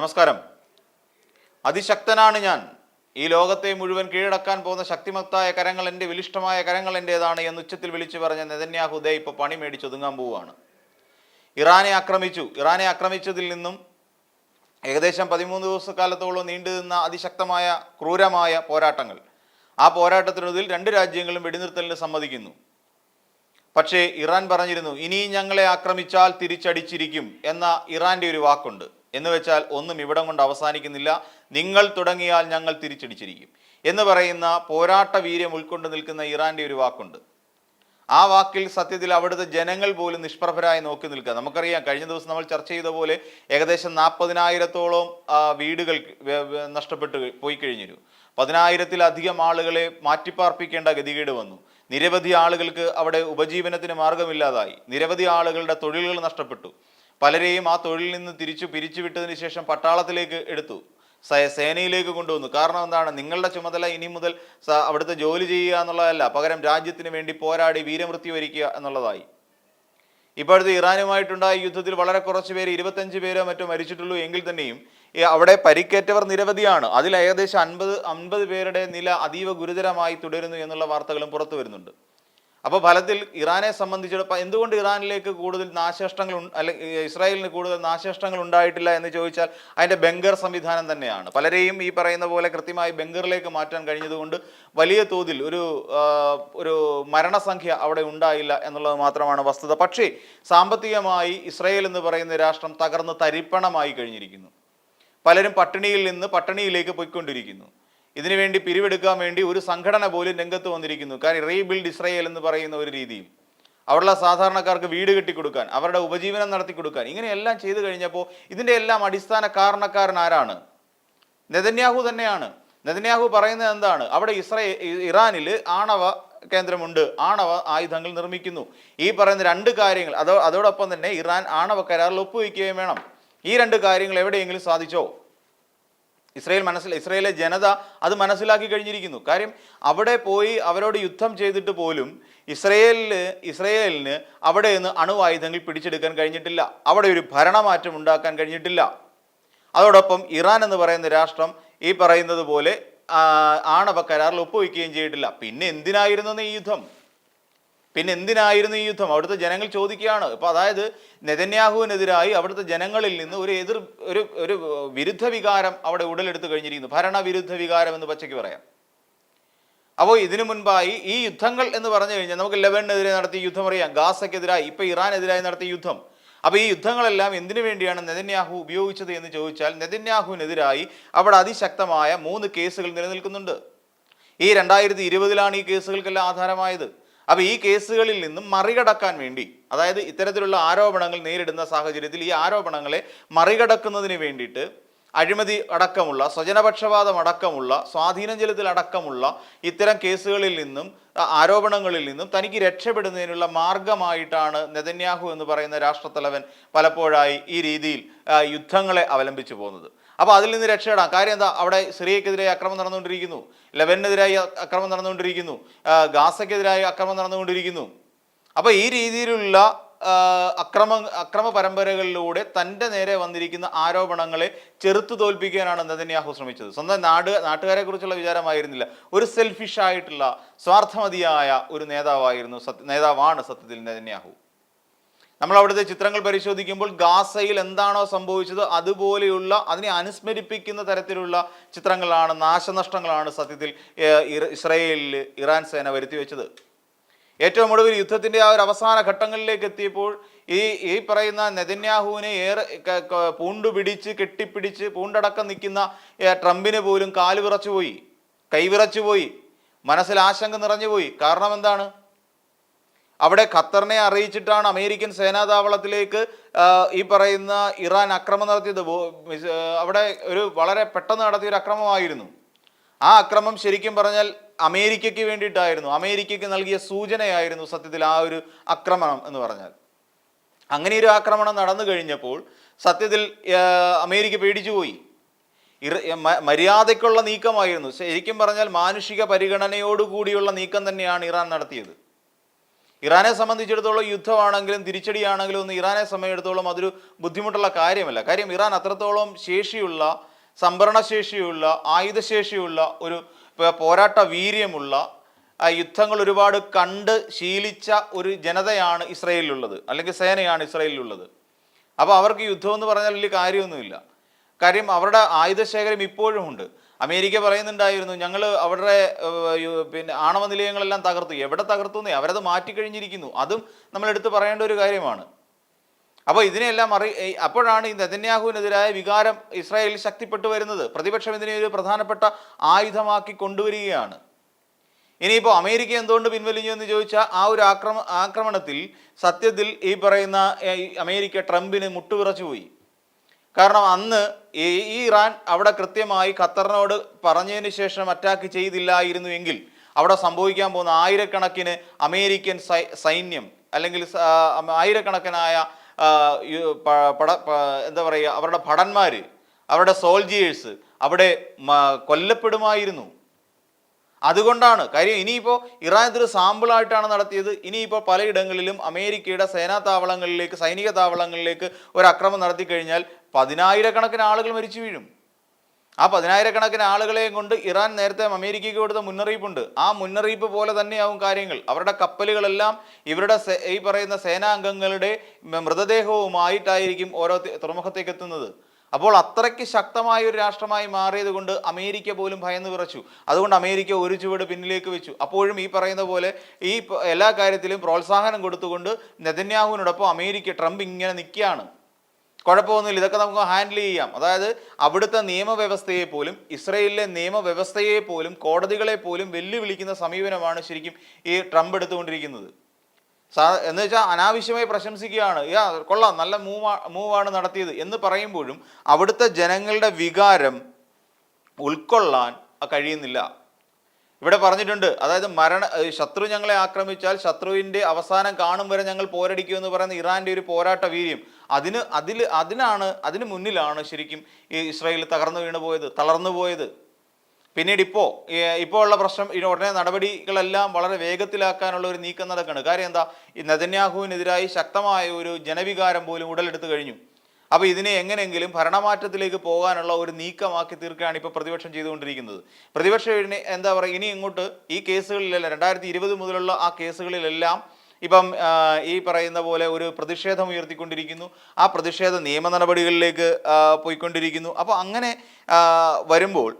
നമസ്കാരം. അതിശക്തനാണ് ഞാൻ. ഈ ലോകത്തെ മുഴുവൻ കീഴടക്കാൻ പോകുന്ന ശക്തിമത്തായ കരങ്ങൾ എന്റെ വിലിഷ്ടമായ കരങ്ങൾ എന്റേതാണ് എന്ന് ഉച്ചത്തിൽ വിളിച്ചു പറഞ്ഞ നെതന്യാഹു ദേ ഇപ്പോൾ പണി മേടിച്ച് ഒതുങ്ങാൻ പോവുകയാണ്. ഇറാനെ ആക്രമിച്ചു. ഇറാനെ ആക്രമിച്ചതിൽ നിന്നും ഏകദേശം പതിമൂന്ന് ദിവസക്കാലത്തോളം നീണ്ടു നിന്ന അതിശക്തമായ ക്രൂരമായ പോരാട്ടങ്ങൾ. ആ പോരാട്ടത്തിനൊതിൽ രണ്ട് രാജ്യങ്ങളും വെടിനിർത്തലിന് സമ്മതിക്കുന്നു. പക്ഷേ ഇറാൻ പറഞ്ഞിരുന്നു ഇനിയും ഞങ്ങളെ ആക്രമിച്ചാൽ തിരിച്ചടിച്ചിരിക്കും എന്ന ഇറാന്റെ ഒരു വാക്കുണ്ട്. എന്ന് വെച്ചാൽ ഒന്നും ഇവിടം കൊണ്ട് അവസാനിക്കുന്നില്ല. നിങ്ങൾ തുടങ്ങിയാൽ ഞങ്ങൾ തിരിച്ചടിച്ചിരിക്കും. എന്ന് പറയുന്ന പോരാട്ട വീര്യം ഉൾക്കൊണ്ട് നിൽക്കുന്ന ഇറാന്റെ ഒരു വാക്കുണ്ട്. ആ വാക്കിൽ സത്യത്തിൽ അവിടുത്തെ ജനങ്ങൾ പോലും നിഷ്പ്രഭരായി നോക്കി നിൽക്കുക. നമുക്കറിയാം കഴിഞ്ഞ ദിവസം നമ്മൾ ചർച്ച ചെയ്ത പോലെ ഏകദേശം നാൽപ്പതിനായിരത്തോളം വീടുകൾ നഷ്ടപ്പെട്ട് പോയി കഴിഞ്ഞിരു പതിനായിരത്തിലധികം ആളുകളെ മാറ്റിപ്പാർപ്പിക്കേണ്ട ഗതികേട് വന്നു. നിരവധി ആളുകൾക്ക് അവിടെ ഉപജീവനത്തിന് മാർഗമില്ലാതായി. നിരവധി ആളുകളുടെ തൊഴിലുകൾ നഷ്ടപ്പെട്ടു. പലരെയും ആ തൊഴിലിൽ നിന്ന് തിരിച്ചു പിരിച്ചുവിട്ടതിന് ശേഷം പട്ടാളത്തിലേക്ക് എടുത്തു. സേനയിലേക്ക് കൊണ്ടുവന്നു. കാരണം എന്താണ്? നിങ്ങളുടെ ചുമതല ഇനി മുതൽ അവിടുത്തെ ജോലി ചെയ്യുക എന്നുള്ളതല്ല. പകരം രാജ്യത്തിന് വേണ്ടി പോരാടി വീരമൃത്യു വരിക്കുക എന്നുള്ളതായി. ഇപ്പോഴത്തെ ഇറാനുമായിട്ടുണ്ടായ യുദ്ധത്തിൽ വളരെ കുറച്ച് പേര് ഇരുപത്തഞ്ച് പേരോ മറ്റോ മരിച്ചിട്ടുള്ളൂ എങ്കിൽ തന്നെയും അവിടെ പരിക്കേറ്റവർ നിരവധിയാണ്. അതിൽ ഏകദേശം അൻപത് അൻപത് പേരുടെ നില അതീവ ഗുരുതരമായി തുടരുന്നു എന്നുള്ള വാർത്തകളും പുറത്തു വരുന്നുണ്ട്. അപ്പോൾ ഫലത്തിൽ ഇറാനെ സംബന്ധിച്ചിടത്തോളം എന്തുകൊണ്ട് ഇറാനിലേക്ക് കൂടുതൽ നാശനഷ്ടങ്ങൾ അല്ലെങ്കിൽ ഇസ്രായേലിന് കൂടുതൽ നാശനഷ്ടങ്ങൾ ഉണ്ടായിട്ടില്ല എന്ന് ചോദിച്ചാൽ അതിന്റെ ബംഗർ സംവിധാനം തന്നെയാണ്. പലരെയും ഈ പറയുന്ന പോലെ കൃത്യമായി ബംഗറിലേക്ക് മാറ്റാൻ കഴിഞ്ഞതുകൊണ്ട് വലിയ തോതിൽ ഒരു ഒരു മരണസംഖ്യ അവിടെ ഉണ്ടായില്ല എന്നുള്ളത് മാത്രമാണ് വസ്തുത. പക്ഷേ സാമ്പത്തികമായി ഇസ്രായേൽ എന്ന് പറയുന്ന രാഷ്ട്രം തകർന്ന് തരിപ്പണമായി കഴിഞ്ഞിരിക്കുന്നു. പലരും പട്ടിണിയിൽ നിന്ന് പട്ടിണിയിലേക്ക് പോയിക്കൊണ്ടിരിക്കുന്നു. ഇതിനുവേണ്ടി പിരിവെടുക്കാൻ വേണ്ടി ഒരു സംഘടന പോലും രംഗത്ത് വന്നിരിക്കുന്നു. കാരണം റീബിൽഡ് ഇസ്രയേൽ എന്ന് പറയുന്ന ഒരു രീതിയും അവിടെയുള്ള സാധാരണക്കാർക്ക് വീട് കെട്ടിക്കൊടുക്കാൻ അവരുടെ ഉപജീവനം നടത്തി കൊടുക്കാൻ ഇങ്ങനെയെല്ലാം ചെയ്തു കഴിഞ്ഞപ്പോൾ ഇതിന്റെ എല്ലാം അടിസ്ഥാന കാരണക്കാരൻ ആരാണ്? നെതന്യാഹു തന്നെയാണ്. നെതന്യാഹു പറയുന്നത് എന്താണ്? അവിടെ ഇസ്രയേൽ ഇറാനിൽ ആണവ കേന്ദ്രമുണ്ട്. ആണവ ആയുധങ്ങൾ നിർമ്മിക്കുന്നു. ഈ പറയുന്ന രണ്ട് കാര്യങ്ങൾ അതോ അതോടൊപ്പം തന്നെ ഇറാൻ ആണവ കരാറിൽ ഒപ്പുവയ്ക്കുകയും വേണം. ഈ രണ്ട് കാര്യങ്ങൾ എവിടെയെങ്കിലും സാധിച്ചോ? ഇസ്രയേൽ മനസ്സിൽ ഇസ്രയേലിലെ ജനത അത് മനസ്സിലാക്കി കഴിഞ്ഞിരിക്കുന്നു. കാര്യം അവിടെ പോയി അവരോട് യുദ്ധം ചെയ്തിട്ട് പോലും ഇസ്രയേലിന് ഇസ്രയേലിന് അവിടെ നിന്ന് അണുവായുധങ്ങൾ പിടിച്ചെടുക്കാൻ കഴിഞ്ഞിട്ടില്ല. അവിടെ ഒരു ഭരണമാറ്റം ഉണ്ടാക്കാൻ കഴിഞ്ഞിട്ടില്ല. അതോടൊപ്പം ഇറാൻ എന്ന് പറയുന്ന രാഷ്ട്രം ഈ പറയുന്നത് പോലെ ആണവ കരാറിൽ ഒപ്പുവെക്കുകയും ചെയ്തിട്ടില്ല. പിന്നെ എന്തിനായിരുന്നു ഈ യുദ്ധം? പിന്നെ എന്തിനായിരുന്നു ഈ യുദ്ധം? അവിടുത്തെ ജനങ്ങൾ ചോദിക്കുകയാണ്. ഇപ്പൊ അതായത് നെതന്യാഹുവിനെതിരായി അവിടുത്തെ ജനങ്ങളിൽ നിന്ന് ഒരു എതിർ ഒരു ഒരു വിരുദ്ധ വികാരം അവിടെ ഉടലെടുത്ത് കഴിഞ്ഞിരിക്കുന്നു. ഭരണവിരുദ്ധ വികാരം എന്ന് പച്ചയ്ക്ക് പറയാം. അപ്പോൾ ഇതിനു മുൻപായി ഈ യുദ്ധങ്ങൾ എന്ന് പറഞ്ഞു കഴിഞ്ഞാൽ നമുക്ക് ലെബനിനെതിരെ നടത്തിയ യുദ്ധം അറിയാം. ഗാസയ്ക്കെതിരായി ഇപ്പൊ ഇറാനെതിരായി നടത്തിയ യുദ്ധം. അപ്പോൾ ഈ യുദ്ധങ്ങളെല്ലാം എന്തിനു വേണ്ടിയാണ് നെതന്യാഹു ഉപയോഗിച്ചത് എന്ന് ചോദിച്ചാൽ നെതന്യാഹുവിനെതിരായി അവിടെ അതിശക്തമായ മൂന്ന് കേസുകൾ നിലനിൽക്കുന്നുണ്ട്. ഈ രണ്ടായിരത്തി ഇരുപതിലാണ് ഈ കേസുകൾക്കെല്ലാം ആധാരമായത്. അപ്പോൾ ഈ കേസുകളിൽ നിന്നും മറികടക്കാൻ വേണ്ടി അതായത് ഇത്തരത്തിലുള്ള ആരോപണങ്ങൾ നേരിടുന്ന സാഹചര്യത്തിൽ ഈ ആരോപണങ്ങളെ മറികടക്കുന്നതിന് വേണ്ടിയിട്ട് അഴിമതി അടക്കമുള്ള സ്വജനപക്ഷപാതം അടക്കമുള്ള സ്വാധീനം ചെലുത്തൽ അടക്കമുള്ള ഇത്തരം കേസുകളിൽ നിന്നും ആരോപണങ്ങളിൽ നിന്നും തനിക്ക് രക്ഷപ്പെടുന്നതിനുള്ള മാർഗമായിട്ടാണ് നെതന്യാഹു എന്ന് പറയുന്ന രാഷ്ട്രത്തലവൻ പലപ്പോഴായി ഈ രീതിയിൽ യുദ്ധങ്ങളെ അവലംബിച്ചു പോകുന്നത്. അപ്പോൾ അതിൽ നിന്ന് രക്ഷപ്പെടാം കാര്യം എന്താ? അവിടെ സിറിയക്കെതിരെ അക്രമം നടന്നുകൊണ്ടിരിക്കുന്നു. ലെബനെതിരായി അക്രമം നടന്നുകൊണ്ടിരിക്കുന്നു. ഗാസയ്ക്കെതിരായി അക്രമം നടന്നുകൊണ്ടിരിക്കുന്നു. അപ്പോൾ ഈ രീതിയിലുള്ള അക്രമ അക്രമ പരമ്പരകളിലൂടെ തന്റെ നേരെ വന്നിരിക്കുന്ന ആരോപണങ്ങളെ ചെറുത്തു തോൽപ്പിക്കാനാണ് നെതന്യാഹു ശ്രമിച്ചത്. സ്വന്തം നാട് നാട്ടുകാരെ കുറിച്ചുള്ള വിചാരമായിരുന്നില്ല. ഒരു സെൽഫിഷ് ആയിട്ടുള്ള സ്വാർത്ഥമതിയായ ഒരു നേതാവായിരുന്നു സത്യ നേതാവാണ് സത്യത്തിൽ നെതന്യാഹു. നമ്മൾ അവിടുത്തെ ചിത്രങ്ങൾ പരിശോധിക്കുമ്പോൾ ഗാസയിൽ എന്താണോ സംഭവിച്ചത് അതുപോലെയുള്ള അതിനെ അനുസ്മരിപ്പിക്കുന്ന തരത്തിലുള്ള ചിത്രങ്ങളാണ് നാശനഷ്ടങ്ങളാണ് സത്യത്തിൽ ഇസ്രയേലിൽ ഇറാൻ സേന വരുത്തി വെച്ചത് ഏറ്റവും ഒടുവിൽ യുദ്ധത്തിന്റെ ആ ഒരു അവസാന ഘട്ടങ്ങളിലേക്ക് എത്തിയപ്പോൾ ഈ ഈ പറയുന്ന നെതന്യാഹുവിനെ ഏറെ പൂണ്ടുപിടിച്ച് കെട്ടിപ്പിടിച്ച് പൂണ്ടടക്കം നിൽക്കുന്ന ട്രംപിന് പോലും കാൽ വിറച്ചുപോയി. കൈവിറച്ചുപോയി മനസ്സിൽ ആശങ്ക നിറഞ്ഞുപോയി. കാരണം എന്താണ്? അവിടെ ഖത്തറിനെ അറിയിച്ചിട്ടാണ് അമേരിക്കൻ സേനാതാവളത്തിലേക്ക് ഈ പറയുന്ന ഇറാൻ അക്രമം നടത്തിയത്. അവിടെ ഒരു വളരെ പെട്ടെന്ന് നടത്തിയ ഒരു അക്രമമായിരുന്നു. ആ അക്രമം ശരിക്കും പറഞ്ഞാൽ അമേരിക്കയ്ക്ക് വേണ്ടിയിട്ടായിരുന്നു അമേരിക്കയ്ക്ക് നൽകിയ സൂചനയായിരുന്നു സത്യത്തിൽ ആ ഒരു ആക്രമണം എന്ന് പറഞ്ഞാൽ. അങ്ങനെ ഒരു ആക്രമണം നടന്നു കഴിഞ്ഞപ്പോൾ സത്യത്തിൽ അമേരിക്ക പേടിച്ചുപോയി മര്യാദയ്ക്കുള്ള നീക്കമായിരുന്നു. ശരിക്കും പറഞ്ഞാൽ മാനുഷിക പരിഗണനയോടുകൂടിയുള്ള നീക്കം തന്നെയാണ് ഇറാൻ നടത്തിയത്. ഇറാനെ സംബന്ധിച്ചിടത്തോളം യുദ്ധമാണെങ്കിലും തിരിച്ചടിയാണെങ്കിലും ഒന്നും ഇറാനെ സംബന്ധിച്ചിടത്തോളം അതൊരു ബുദ്ധിമുട്ടുള്ള കാര്യമല്ല. കാര്യം ഇറാൻ അത്രത്തോളം ശേഷിയുള്ള സംഭരണശേഷിയുള്ള ആയുധശേഷിയുള്ള ഒരു പോരാട്ട വീര്യമുള്ള യുദ്ധങ്ങൾ ഒരുപാട് കണ്ട് ശീലിച്ച ഒരു ജനതയാണ് ഇസ്രയേലിലുള്ളത്. അല്ലെങ്കിൽ സേനയാണ് ഇസ്രയേലിലുള്ളത്. അപ്പോൾ അവർക്ക് യുദ്ധം എന്ന് പറഞ്ഞാൽ വലിയ കാര്യമൊന്നുമില്ല. കാര്യം അവരുടെ ആയുധശേഖരം ഇപ്പോഴും ഉണ്ട്. അമേരിക്ക പറയുന്നുണ്ടായിരുന്നു ഞങ്ങൾ അവരുടെ പിന്നെ ആണവ നിലയങ്ങളെല്ലാം തകർത്തു. എവിടെ തകർത്തു എന്നേ അവരത് മാറ്റിക്കഴിഞ്ഞിരിക്കുന്നു. അതും നമ്മൾ എടുത്ത് പറയേണ്ട ഒരു കാര്യമാണ്. അപ്പോൾ ഇതിനെല്ലാം അറി അപ്പോഴാണ് ഈ നെതന്യാഹുവിനെതിരായ വികാരം ഇസ്രായേലിൽ ശക്തിപ്പെട്ടു വരുന്നത്. പ്രതിപക്ഷം ഇതിനെ ഒരു പ്രധാനപ്പെട്ട ആയുധമാക്കി കൊണ്ടുവരികയാണ്. ഇനിയിപ്പോൾ അമേരിക്ക എന്തുകൊണ്ട് പിൻവലിഞ്ഞു എന്ന് ചോദിച്ചാൽ ആ ഒരു ആക്രമ ആക്രമണത്തിൽ സത്യത്തിൽ ഈ പറയുന്ന അമേരിക്ക ട്രംപിന് മുട്ടുവിറച്ചു പോയി. കാരണം അന്ന് ഈ ഇറാൻ അവിടെ കൃത്യമായി ഖത്തറിനോട് പറഞ്ഞതിന് ശേഷം അറ്റാക്ക് ചെയ്തില്ലായിരുന്നു എങ്കിൽ അവിടെ സംഭവിക്കാൻ പോകുന്ന ആയിരക്കണക്കിന് അമേരിക്കൻ സൈന്യം അല്ലെങ്കിൽ ആയിരക്കണക്കിനായ പട എന്താ പറയുക അവരുടെ ഭടന്മാർ അവരുടെ സോൾജിയേഴ്സ് അവിടെ കൊല്ലപ്പെടുമായിരുന്നു. അതുകൊണ്ടാണ്. കാര്യം ഇനിയിപ്പോൾ ഇറാൻ ഇതൊരു സാമ്പിളായിട്ടാണ് നടത്തിയത്. ഇനിയിപ്പോൾ പലയിടങ്ങളിലും അമേരിക്കയുടെ സേനാ താവളങ്ങളിലേക്ക് സൈനിക താവളങ്ങളിലേക്ക് ഒരു അക്രമം നടത്തി കഴിഞ്ഞാൽ പതിനായിരക്കണക്കിന് ആളുകൾ മരിച്ചു വീഴും. ആ പതിനായിരക്കണക്കിന് ആളുകളെയും കൊണ്ട് ഇറാൻ നേരത്തെ അമേരിക്കയ്ക്ക് കൊടുത്ത മുന്നറിയിപ്പുണ്ട്. ആ മുന്നറിയിപ്പ് പോലെ തന്നെയാവും കാര്യങ്ങൾ. അവരുടെ കപ്പലുകളെല്ലാം ഇവരുടെ ഈ പറയുന്ന സേനാംഗങ്ങളുടെ മൃതദേഹവുമായിട്ടായിരിക്കും ഓരോ തുറമുഖത്തേക്ക് എത്തുന്നത്. അപ്പോൾ അത്രയ്ക്ക് ശക്തമായ ഒരു രാഷ്ട്രമായി മാറിയത് കൊണ്ട് അമേരിക്ക പോലും ഭയന്ന് വിറച്ചു. അതുകൊണ്ട് അമേരിക്ക ഒരു ചുവട് പിന്നിലേക്ക് വെച്ചു. അപ്പോഴും ഈ പറയുന്ന പോലെ ഈ എല്ലാ കാര്യത്തിലും പ്രോത്സാഹനം കൊടുത്തുകൊണ്ട് നെതന്യാഹുവിനോടൊപ്പം അമേരിക്ക ട്രംപ് ഇങ്ങനെ നിൽക്കുകയാണ്. കുഴപ്പമൊന്നുമില്ല. ഇതൊക്കെ നമുക്ക് ഹാൻഡിൽ ചെയ്യാം. അതായത് അവിടുത്തെ നിയമവ്യവസ്ഥയെ പോലും ഇസ്രയേലിലെ നിയമവ്യവസ്ഥയെ പോലും കോടതികളെ പോലും വെല്ലുവിളിക്കുന്ന സമീപനമാണ് ശരിക്കും ഈ ട്രംപ് എടുത്തുകൊണ്ടിരിക്കുന്നത്. സാ എന്ന് വെച്ചാൽ അനാവശ്യമായി പ്രശംസിക്കുകയാണ്. യാ കൊള്ളാം നല്ല മൂവാ മൂവാണ് നടത്തിയത് എന്ന് പറയുമ്പോഴും അവിടുത്തെ ജനങ്ങളുടെ വികാരം ഉൾക്കൊള്ളാൻ കഴിയുന്നില്ല. ഇവിടെ പറഞ്ഞിട്ടുണ്ട്. അതായത് മരണ ശത്രു ഞങ്ങളെ ആക്രമിച്ചാൽ ശത്രുവിന്റെ അവസാനം കാണും വരെ ഞങ്ങൾ പോരടിക്കും എന്ന് പറയുന്ന ഇറാന്റെ ഒരു പോരാട്ട വീര്യം. അതിന് അതിൽ അതിനാണ് അതിന് മുന്നിലാണ് ശരിക്കും ഈ ഇസ്രായേൽ തകർന്നു വീണു പോയത് തളർന്നു പോയത്. പിന്നീട് ഇപ്പോൾ ഇപ്പോൾ ഉള്ള പ്രശ്നം ഈ ഉടനെ നടപടികളെല്ലാം വളരെ വേഗത്തിലാക്കാനുള്ള ഒരു നീക്കം നടക്കുകയാണ് കാര്യം എന്താ? ഈ നെതന്യാഹുവിനെതിരായി ശക്തമായ ഒരു ജനവികാരം പോലും ഉടലെടുത്തു കഴിഞ്ഞു. അപ്പോൾ ഇതിനെ എങ്ങനെയെങ്കിലും ഭരണമാറ്റത്തിലേക്ക് പോകാനുള്ള ഒരു നീക്കമാക്കി തീർക്കുകയാണ് ഇപ്പോൾ പ്രതിപക്ഷം ചെയ്തുകൊണ്ടിരിക്കുന്നത്. പ്രതിപക്ഷം എന്താ പറയുക ഇനി ഇങ്ങോട്ട് ഈ കേസുകളിലല്ല രണ്ടായിരത്തി ഇരുപത് മുതലുള്ള ആ കേസുകളിലെല്ലാം ഇപ്പം ഈ പറയുന്ന പോലെ ഒരു പ്രതിഷേധം ഉയർത്തിക്കൊണ്ടിരിക്കുന്നു. ആ പ്രതിഷേധ നിയമ നടപടികളിലേക്ക് പോയിക്കൊണ്ടിരിക്കുന്നു. അപ്പോൾ അങ്ങനെ വരുമ്പോൾ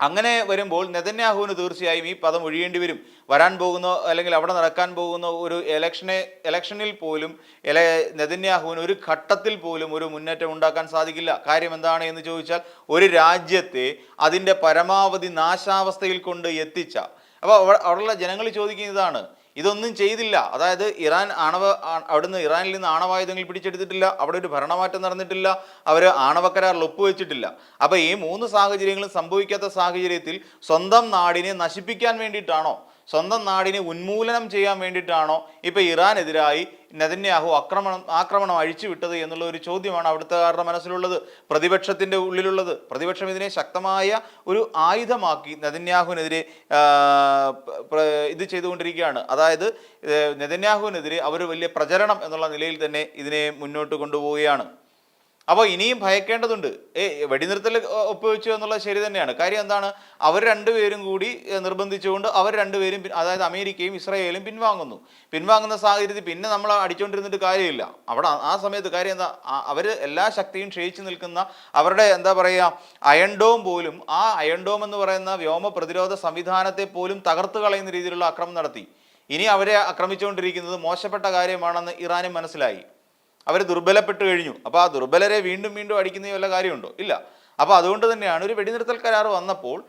അങ്ങനെ വരുമ്പോൾ നെതന്യാഹുവിന് തീർച്ചയായും ഈ പദം ഒഴിയേണ്ടി വരും. വരാൻ പോകുന്ന അല്ലെങ്കിൽ അവിടെ നടക്കാൻ പോകുന്ന ഒരു ഇലക്ഷനെ ഇലക്ഷനിൽ പോലും എല നെതന്യാഹുവിന് ഒരു ഘട്ടത്തിൽ പോലും ഒരു മുന്നേറ്റം ഉണ്ടാക്കാൻ സാധിക്കില്ല. കാര്യം എന്താണ് എന്ന് ചോദിച്ചാൽ ഒരു രാജ്യത്തെ അതിന്റെ പരമാവധി നാശാവസ്ഥയിൽ കൊണ്ട് എത്തിച്ച അപ്പോൾ അവിടെ അവിടെയുള്ള ജനങ്ങൾ ചോദിക്കുന്ന ഇതാണ്. ഇതൊന്നും ചെയ്തില്ല. അതായത് ഇറാൻ ആണവ അവിടുന്ന് ഇറാനിൽ നിന്ന് ആണവായുധങ്ങൾ പിടിച്ചെടുത്തിട്ടില്ല. അവിടെ ഒരു ഭരണമാറ്റം നടന്നിട്ടില്ല. അവർ ആണവ കരാറിൽ ഒപ്പുവെച്ചിട്ടില്ല അപ്പോൾ ഈ മൂന്ന് സാഹചര്യങ്ങളും സംഭവിക്കാത്ത സാഹചര്യത്തിൽ സ്വന്തം നാടിനെ നശിപ്പിക്കാൻ വേണ്ടിയിട്ടാണോ സ്വന്തം നാടിനെ ഉന്മൂലനം ചെയ്യാൻ വേണ്ടിയിട്ടാണോ ഇപ്പോൾ ഇറാനെതിരായി നെതന്യാഹു ആക്രമണം ആക്രമണം അഴിച്ചുവിട്ടത് എന്നുള്ള ഒരു ചോദ്യമാണ് അവിടുത്തെ മനസ്സിലുള്ളത്? പ്രതിപക്ഷത്തിന്റെ ഉള്ളിലുള്ളത്. പ്രതിപക്ഷം ഇതിനെ ശക്തമായ ഒരു ആയുധമാക്കി നെതന്യാഹുവിനെതിരെ ഇത് ചെയ്തുകൊണ്ടിരിക്കുകയാണ്. അതായത് നെതന്യാഹുവിനെതിരെ അവർ വലിയ പ്രചരണം എന്നുള്ള നിലയിൽ തന്നെ ഇതിനെ മുന്നോട്ട് കൊണ്ടുപോവുകയാണ്. അപ്പോൾ ഇനിയും ഭയക്കേണ്ടതുണ്ട്. ഏ വെടിനിർത്തൽ ഒപ്പുവെച്ചു എന്നുള്ളത് ശരി തന്നെയാണ്. കാര്യം എന്താണ്? അവർ രണ്ടുപേരും കൂടി നിർബന്ധിച്ചുകൊണ്ട് അവർ രണ്ടുപേരും അതായത് അമേരിക്കയും ഇസ്രായേലും പിൻവാങ്ങുന്നു. പിൻവാങ്ങുന്ന സാഹചര്യത്തിൽ പിന്നെ നമ്മൾ അടിച്ചുകൊണ്ടിരുന്നിട്ട് കാര്യമില്ല. അവിടെ ആ സമയത്ത് കാര്യം എന്താ? അവർ എല്ലാ ശക്തിയും ക്ഷയിച്ചു നിൽക്കുന്ന അവരുടെ എന്താ പറയുക അയൺഡോം പോലും ആ അയൺഡോം എന്ന് പറയുന്ന വ്യോമ പ്രതിരോധ സംവിധാനത്തെ പോലും തകർത്തു കളയുന്ന രീതിയിലുള്ള അക്രമം നടത്തി. ഇനി അവരെ ആക്രമിച്ചുകൊണ്ടിരിക്കുന്നത് മോശപ്പെട്ട കാര്യമാണെന്ന് ഇറാനും മനസ്സിലായി. അവർ ദുർബലപ്പെട്ട് കഴിഞ്ഞു. അപ്പോൾ ആ ദുർബലരെ വീണ്ടും വീണ്ടും അടിക്കുന്ന വല്ല കാര്യമുണ്ടോ? ഇല്ല. അപ്പോൾ അതുകൊണ്ട് തന്നെയാണ് ഒരു വെടിനിർത്തൽ കരാർ വന്നപ്പോൾ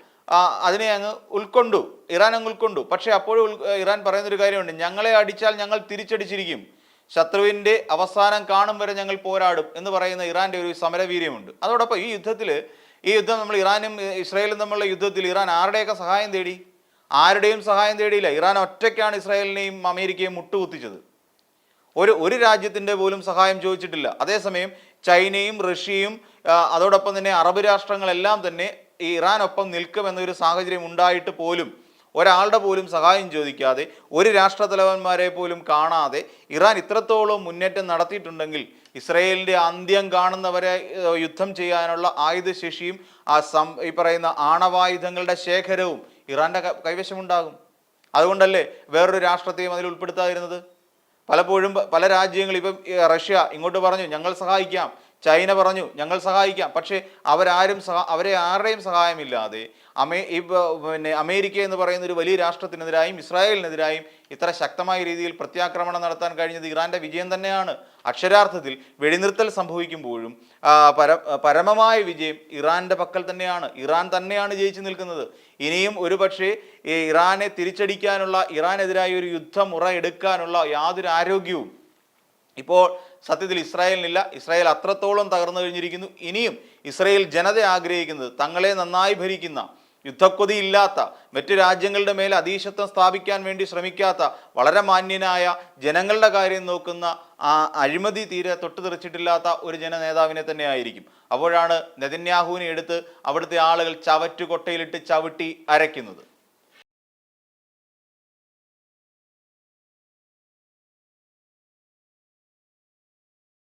അതിനെ അങ്ങ് ഉൾക്കൊണ്ടു. ഇറാൻ അങ്ങ് ഉൾക്കൊണ്ടു. പക്ഷേ അപ്പോഴും ഇറാൻ പറയുന്നൊരു കാര്യമുണ്ട്. ഞങ്ങളെ അടിച്ചാൽ ഞങ്ങൾ തിരിച്ചടിച്ചിരിക്കും. ശത്രുവിന്റെ അവസാനം കാണും വരെ ഞങ്ങൾ പോരാടും എന്ന് പറയുന്ന ഇറാന്റെ ഒരു സമരവീര്യമുണ്ട്. അതോടൊപ്പം ഈ യുദ്ധത്തിൽ ഈ യുദ്ധം നമ്മൾ ഇറാനും ഇസ്രായേലും തമ്മിലുള്ള യുദ്ധത്തിൽ ഇറാൻ ആരുടെയൊക്കെ സഹായം തേടി? ആരുടെയും സഹായം തേടിയില്ല. ഇറാൻ ഒറ്റയ്ക്കാണ് ഇസ്രായേലിനെയും അമേരിക്കയും മുട്ടുകുത്തിച്ചത്. ഒരു ഒരു രാജ്യത്തിന്റെ പോലും സഹായം ചോദിച്ചിട്ടില്ല. അതേസമയം ചൈനയും റഷ്യയും അതോടൊപ്പം തന്നെ അറബ് രാഷ്ട്രങ്ങളെല്ലാം തന്നെ ഈ ഇറാനൊപ്പം നിൽക്കുമെന്നൊരു സാഹചര്യം ഉണ്ടായിട്ട് പോലും ഒരാളുടെ പോലും സഹായം ചോദിക്കാതെ ഒരു രാഷ്ട്രതലവന്മാരെ പോലും കാണാതെ ഇറാൻ ഇത്രത്തോളം മുന്നേറ്റം നടത്തിയിട്ടുണ്ടെങ്കിൽ ഇസ്രയേലിന്റെ അന്ത്യം കാണുന്നവരെ യുദ്ധം ചെയ്യാനുള്ള ആയുധശേഷിയും ആ സം ഈ പറയുന്ന ആണവായുധങ്ങളുടെ ശേഖരവും ഇറാന്റെ കൈവശമുണ്ടാകും. അതുകൊണ്ടല്ലേ വേറൊരു രാഷ്ട്രത്തെയും അതിൽ ഉൾപ്പെടുത്താതിരുന്നത്? പലപ്പോഴും പല രാജ്യങ്ങൾ ഇപ്പം റഷ്യ ഇങ്ങോട്ട് പറഞ്ഞു ഞങ്ങൾ സഹായിക്കാം. ചൈന പറഞ്ഞു ഞങ്ങൾ സഹായിക്കാം. പക്ഷേ അവരാരും സഹാ അവരെ ആരുടെയും സഹായമില്ലാതെ അമേ ഈ പിന്നെ അമേരിക്ക എന്ന് പറയുന്ന ഒരു വലിയ രാഷ്ട്രത്തിനെതിരായും ഇസ്രായേലിനെതിരായും ഇത്ര ശക്തമായ രീതിയിൽ പ്രത്യാക്രമണം നടത്താൻ കഴിഞ്ഞത് ഇറാന്റെ വിജയം തന്നെയാണ്. അക്ഷരാർത്ഥത്തിൽ വെടിനിർത്തൽ സംഭവിക്കുമ്പോഴും പര പരമമായ വിജയം ഇറാന്റെ പക്കൽ തന്നെയാണ്. ഇറാൻ തന്നെയാണ് ജയിച്ചു നിൽക്കുന്നത്. ഇനിയും ഒരുപക്ഷെ ഇറാനെ തിരിച്ചടിക്കാനുള്ള ഇറാനെതിരായ ഒരു യുദ്ധമുറ എടുക്കാനുള്ള യാതൊരു ആരോഗ്യവും ഇപ്പോൾ സത്യത്തിൽ ഇസ്രായേലിനില്ല. ഇസ്രായേൽ അത്രത്തോളം തകർന്നു കഴിഞ്ഞിരിക്കുന്നു. ഇനിയും ഇസ്രായേൽ ജനത ആഗ്രഹിക്കുന്നത് തങ്ങളെ നന്നായി ഭരിക്കുന്ന യുദ്ധക്കൊതി ഇല്ലാത്ത മറ്റു രാജ്യങ്ങളുടെ മേൽ അധീശത്വം സ്ഥാപിക്കാൻ വേണ്ടി ശ്രമിക്കാത്ത വളരെ മാന്യനായ ജനങ്ങളുടെ കാര്യം നോക്കുന്ന ആ അഴിമതി തീരെ തൊട്ടു തെറിച്ചിട്ടില്ലാത്ത ഒരു ജന നേതാവിനെ തന്നെ ആയിരിക്കും. അപ്പോഴാണ് നെതന്യാഹുവിനെ എടുത്ത് അവിടുത്തെ ആളുകൾ ചവറ്റുകൊട്ടയിലിട്ട് ചവിട്ടി അരയ്ക്കുന്നത്.